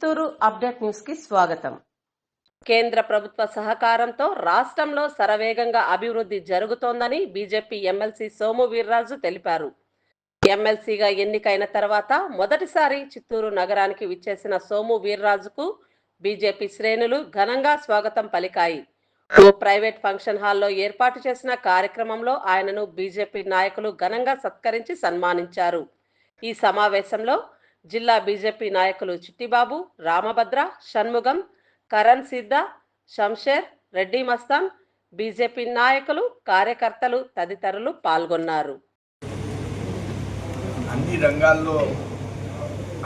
Chittoor update న్యూస్కి స్వాగతం. కేంద్ర ప్రభుత్వ సహకారంతో రాష్ట్రంలో శరవేగంగా అభివృద్ధి జరుగుతోందని బీజేపీ ఎమ్మెల్సీ సోము వీర్రాజు తెలిపారు. ఎమ్మెల్సీగా ఎన్నికైన తర్వాత మొదటిసారి చిత్తూరు నగరానికి విచ్చేసిన సోము వీర్రాజుకు బీజేపీ శ్రేణులు ఘనంగా స్వాగతం పలికాయి. ఓ ప్రైవేట్ ఫంక్షన్ హాల్లో ఏర్పాటు చేసిన కార్యక్రమంలో ఆయనను బీజేపీ నాయకులు ఘనంగా సత్కరించి సన్మానించారు. ఈ సమావేశంలో జిల్లా బీజేపీ నాయకులు చిట్టిబాబు రామభద్ర షణ్ముగం కరణ్ సిద్ధ షంషేర్ రెడ్డి మస్తాన్ బీజేపీ నాయకులు కార్యకర్తలు తదితరులు పాల్గొన్నారు. అన్ని రంగాల్లో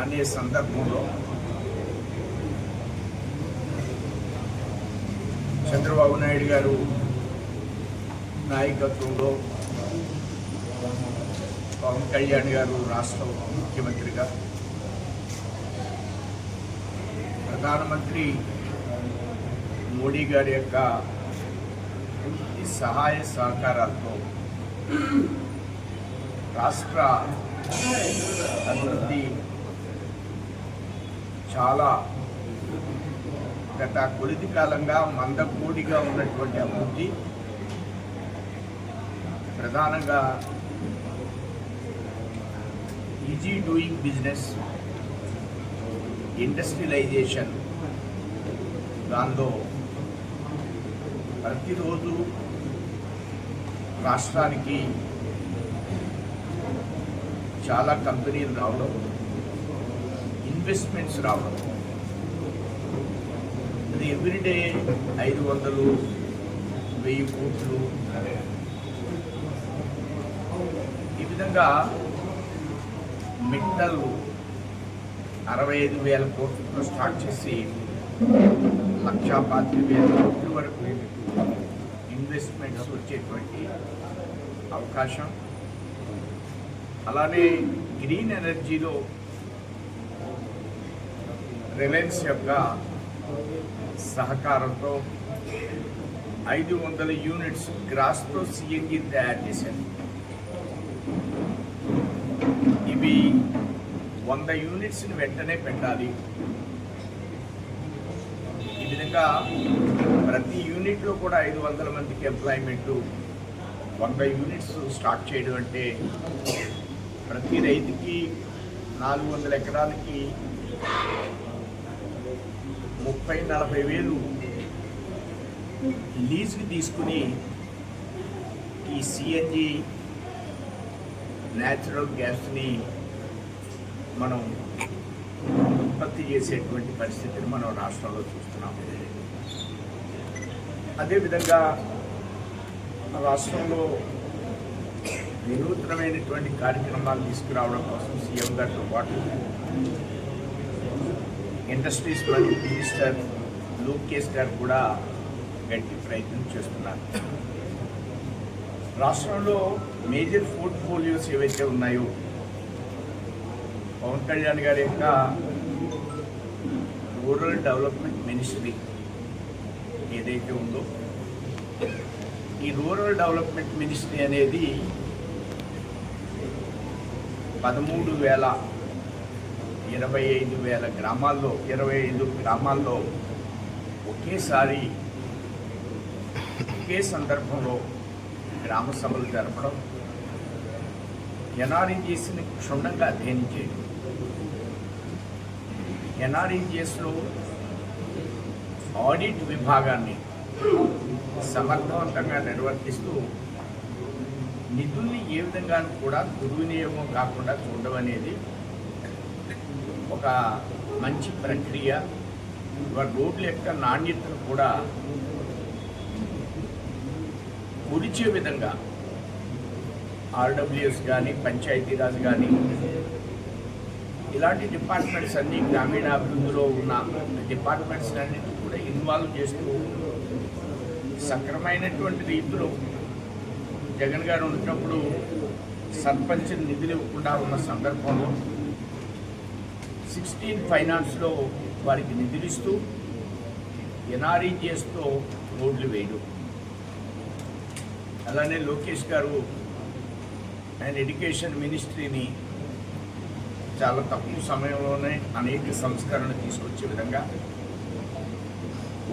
అనే సందర్భంలో చంద్రబాబు నాయుడు గారు నాయకత్వంలో పవన్ కళ్యాణ్ గారు రాష్ట్ర ముఖ్యమంత్రిగా ప్రధానమంత్రి మోడీ గారి యొక్క ఈ సహాయ సహకారాలతో రాష్ట్ర అభివృద్ధి చాలా గత కొలిది కాలంగా మందకోడిగా ఉన్నటువంటి అభివృద్ధి ప్రధానంగా ఈజీ డూయింగ్ బిజినెస్ ఇండస్ట్రియలైజేషన్ దానిలో ప్రతిరోజు రాష్ట్రానికి చాలా కంపెనీలు రావడం ఇన్వెస్ట్మెంట్స్ రావడం. అది ఎవ్రీడే ఐదు వందలు వెయ్యి కోట్లు. ఈ విధంగా మెటల్ అరవై ఐదు వేల కోట్లతో స్టార్ట్ చేసి లక్షా పాతి వేల కోట్ల వరకు ఇన్వెస్ట్మెంట్స్ వచ్చేటువంటి అవకాశం. అలానే గ్రీన్ ఎనర్జీలో రిలయన్స్ యొక్క సహకారంతో ఐదు వందల యూనిట్స్ గ్రాస్తో సిఎన్జి తయారు చేశారు. ఇవి వంద యూనిట్స్ని వెంటనే పెట్టాలి. ఈ విధంగా ప్రతి యూనిట్లో కూడా ఐదు వందల మందికి ఎంప్లాయ్మెంటు వంద యూనిట్స్ స్టార్ట్ చేయడం అంటే ప్రతి రైతుకి నాలుగు వందల ఎకరాలకి ముప్పై నలభై వేలు లీజుకి తీసుకుని ఈ సిఎన్జి న్యాచురల్ గ్యాస్ని మనం ఉత్పత్తి చేసేటువంటి పరిస్థితిని మనం రాష్ట్రంలో చూస్తున్నాం అదేవిధంగా రాష్ట్రంలో వినూత్నమైనటువంటి కార్యక్రమాలు తీసుకురావడం కోసం సీఎం గారితో పాటు ఇండస్ట్రీస్ మినిస్టర్ లోకేష్ గారు కూడా గట్టి ప్రయత్నం చేస్తున్నారు. రాష్ట్రంలో మేజర్ పోర్ట్ఫోలియోస్ ఏవైతే ఉన్నాయో పవన్ కళ్యాణ్ గారి యొక్క రూరల్ డెవలప్మెంట్ మినిస్ట్రీ ఏదైతే ఉందో ఈ రూరల్ డెవలప్మెంట్ మినిస్ట్రీ అనేది పదమూడు వేల ఇరవై ఐదు వేల గ్రామాల్లో ఇరవై ఐదు గ్రామాల్లో ఒకేసారి ఒకే సందర్భంలో గ్రామ సభలు జరపడం ఎన్ఆర్ఈజీసీని క్షుణ్ణంగా అధ్యయనం చేయడం. ఎన్ఆర్ఈజీఎస్లో ఆడిట్ విభాగాన్ని సమర్థవంతంగా నిర్వర్తిస్తూ నిధుల్ని ఏ విధంగా కూడా దుర్వినియోగం కాకుండా చూడడం అనేది ఒక మంచి ప్రక్రియ. రోడ్ల యొక్క నాణ్యతను కూడా కొలిచే విధంగా ఆర్డబ్ల్యూఎస్ కానీ పంచాయతీరాజ్ కానీ ఇలాంటి డిపార్ట్మెంట్స్ అన్ని గ్రామీణాభివృద్ధిలో ఉన్న డిపార్ట్మెంట్స్ అన్నింటినీ కూడా ఇన్వాల్వ్ చేస్తూ సక్రమైనటువంటి రీతిలో జగన్ గారు ఉన్నప్పుడు సర్పంచ్ నిధులు ఇవ్వకుండా ఉన్న సందర్భంలో సిక్స్టీన్ ఫైనాన్స్లో వారికి నిధులు ఇస్తూ ఎన్ఆర్ఈజిఎస్తో రోడ్లు వేయడం. అలానే లోకేష్ గారు ఆయన ఎడ్యుకేషన్ మినిస్ట్రీని చాలా తక్కువ సమయంలోనే అనేక సంస్కరణ తీసుకొచ్చే విధంగా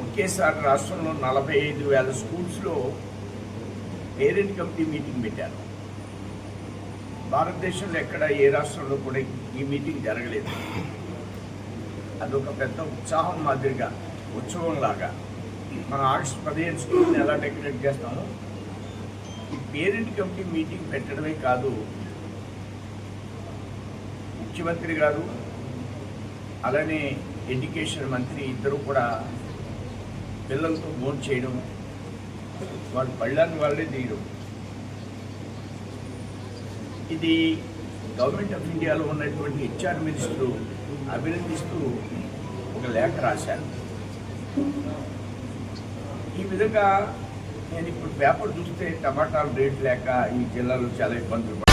ఒకేసారి రాష్ట్రంలో నలభై ఐదు వేల స్కూల్స్లో పేరెంట్ కమిటీ మీటింగ్ పెట్టారు. భారతదేశంలో ఎక్కడ ఏ రాష్ట్రంలో కూడా ఈ మీటింగ్ జరగలేదు. అదొక పెద్ద ఉత్సాహం మాదిరిగా ఉత్సవంలాగా మన ఆగస్టు పదిహేను స్కూల్ని ఎలా డెకరేట్ చేస్తామో ఈ పేరెంట్ కమిటీ మీటింగ్ పెట్టడమే కాదు ముఖ్యమంత్రి గారు అలానే ఎడ్యుకేషన్ మంత్రి ఇద్దరు కూడా పిల్లలతో ఫోన్ చేయడం వాళ్ళు పళ్ళని వాళ్ళే తీయడం. ఇది గవర్నమెంట్ ఆఫ్ ఇండియాలో ఉన్నటువంటి హెచ్ఆర్ మినిస్టరు అభినందిస్తూ ఒక లేఖ రాశాను ఈ విధంగా నేను ఇప్పుడు పేపర్ చూస్తే టమాటాల రేట్ లేక ఈ జిల్లాలో చాలా ఇబ్బందులు